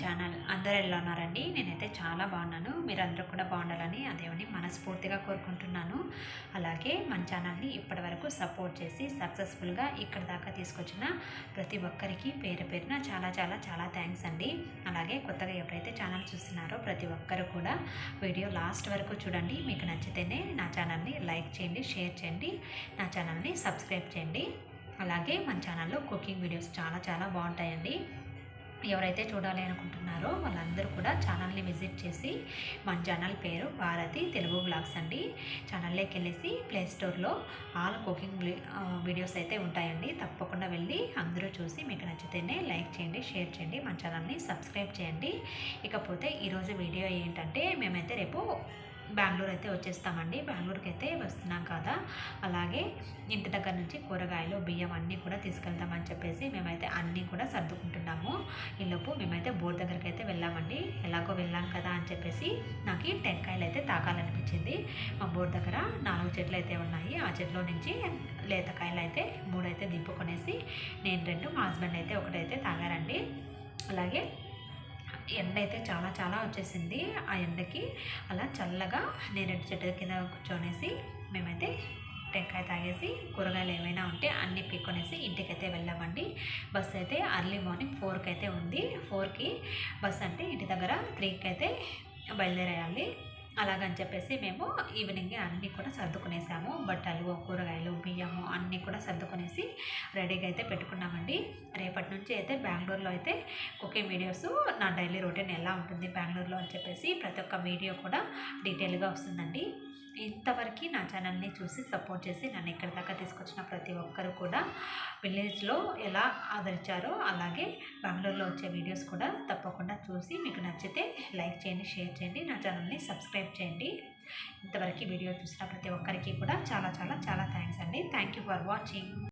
Channel అందరు ఎలా ఉన్నారండి? నేనైతే చాలా బాగున్నాను. మీరందరూ కూడా బాగుండాలని ఆ దేవుని మనస్ఫూర్తిగా కోరుకుంటున్నాను. అలాగే మన ఛానల్ని ఇప్పటివరకు సపోర్ట్ చేసి సక్సెస్ఫుల్గా ఇక్కడ దాకా తీసుకొచ్చిన ప్రతి ఒక్కరికి పేరు పేరున చాలా చాలా చాలా థ్యాంక్స్ అండి. అలాగే కొత్తగా ఎవరైతే ఛానల్ చూస్తున్నారో ప్రతి ఒక్కరు కూడా వీడియో లాస్ట్ వరకు చూడండి. మీకు నచ్చితేనే నా ఛానల్ని లైక్ చేయండి షేర్ చేయండి నా ఛానల్ని సబ్స్క్రైబ్ చేయండి. అలాగే మన ఛానల్లో కుకింగ్ వీడియోస్ చాలా చాలా బాగుంటాయండి. ఎవరైతే చూడాలి అనుకుంటున్నారో వాళ్ళందరూ కూడా ఛానల్ని విజిట్ చేసి మన ఛానల్ పేరు భారతి తెలుగు బ్లాగ్స్ అండి. ఛానల్లోకి వెళ్ళేసి ప్లే స్టోర్లో ఆల్ కుకింగ్ వీడియోస్ అయితే ఉంటాయండి. తప్పకుండా వెళ్ళి అందరూ చూసి మీకు నచ్చితేనే లైక్ చేయండి షేర్ చేయండి మన ఛానల్ని సబ్స్క్రైబ్ చేయండి. ఇకపోతే ఈరోజు వీడియో ఏంటంటే మేమైతే రేపు బెంగళూరు అయితే వచ్చేస్తామండి. బెంగళూరుకి అయితే వస్తున్నాం కదా. అలాగే ఇంటి దగ్గర నుంచి కూరగాయలు బియ్యం అన్నీ కూడా తీసుకెళ్తామని చెప్పేసి మేమైతే అన్నీ కూడా సర్దుకున్నాం లోపు మేమైతే బోర్ దగ్గరికి అయితే వెళ్ళామండి. ఎలాగో వెళ్ళాం కదా అని చెప్పేసి నాకు టెంకాయలు అయితే తాకాలనిపించింది. మా బోర్ దగ్గర నాలుగు చెట్లు అయితే ఉన్నాయి. ఆ చెట్లో నుంచి లేతకాయలు అయితే మూడైతే దింపుకొనేసి నేను రెండు మా హస్బెండ్ అయితే ఒకటైతే తాగారండి. అలాగే ఎండ అయితే చాలా చాలా వచ్చేసింది. ఆ ఎండకి అలా చల్లగా నేరేడు చెట్టు కింద కూర్చొనేసి మేమైతే టెంకాయ తాగేసి కూరగాయలు ఏమైనా ఉంటే అన్నీ పీక్కొనేసి ఇంటికైతే వెళ్ళామండి. బస్ అయితే అర్లీ మార్నింగ్ ఫోర్కి అయితే ఉంది. ఫోర్కి బస్ అంటే ఇంటి దగ్గర త్రీకి అయితే బయలుదేరేయాలి. అలాగని చెప్పేసి మేము ఈవినింగ్ అన్నీ కూడా సర్దుకునేసాము. బట్టలు కూరగాయలు బియ్యము అన్నీ కూడా సర్దుకునేసి రెడీగా అయితే పెట్టుకున్నామండి. రేపటి నుంచి అయితే బెంగళూరులో అయితే కుకింగ్ వీడియోస్ నా డైలీ రొటీన్ ఎలా ఉంటుంది బెంగళూరులో అని చెప్పేసి ప్రతి ఒక్క వీడియో కూడా డీటెయిల్గా వస్తుందండి. ఇంతవరకు నా ఛానల్ని చూసి సపోర్ట్ చేసి నన్ను ఇక్కడ దాకా తీసుకొచ్చిన ప్రతి ఒక్కరు కూడా విలేజ్లో ఎలా ఆదరించారో అలాగే బెంగళూరులో వచ్చే వీడియోస్ కూడా తప్పకుండా చూసి మీకు నచ్చితే లైక్ చేయండి షేర్ చేయండి నా ఛానల్ని సబ్స్క్రైబ్ చేయండి. ఇంతవరకు వీడియో చూసిన ప్రతి ఒక్కరికి కూడా చాలా చాలా చాలా థ్యాంక్స్ అండి. Thank you for watching.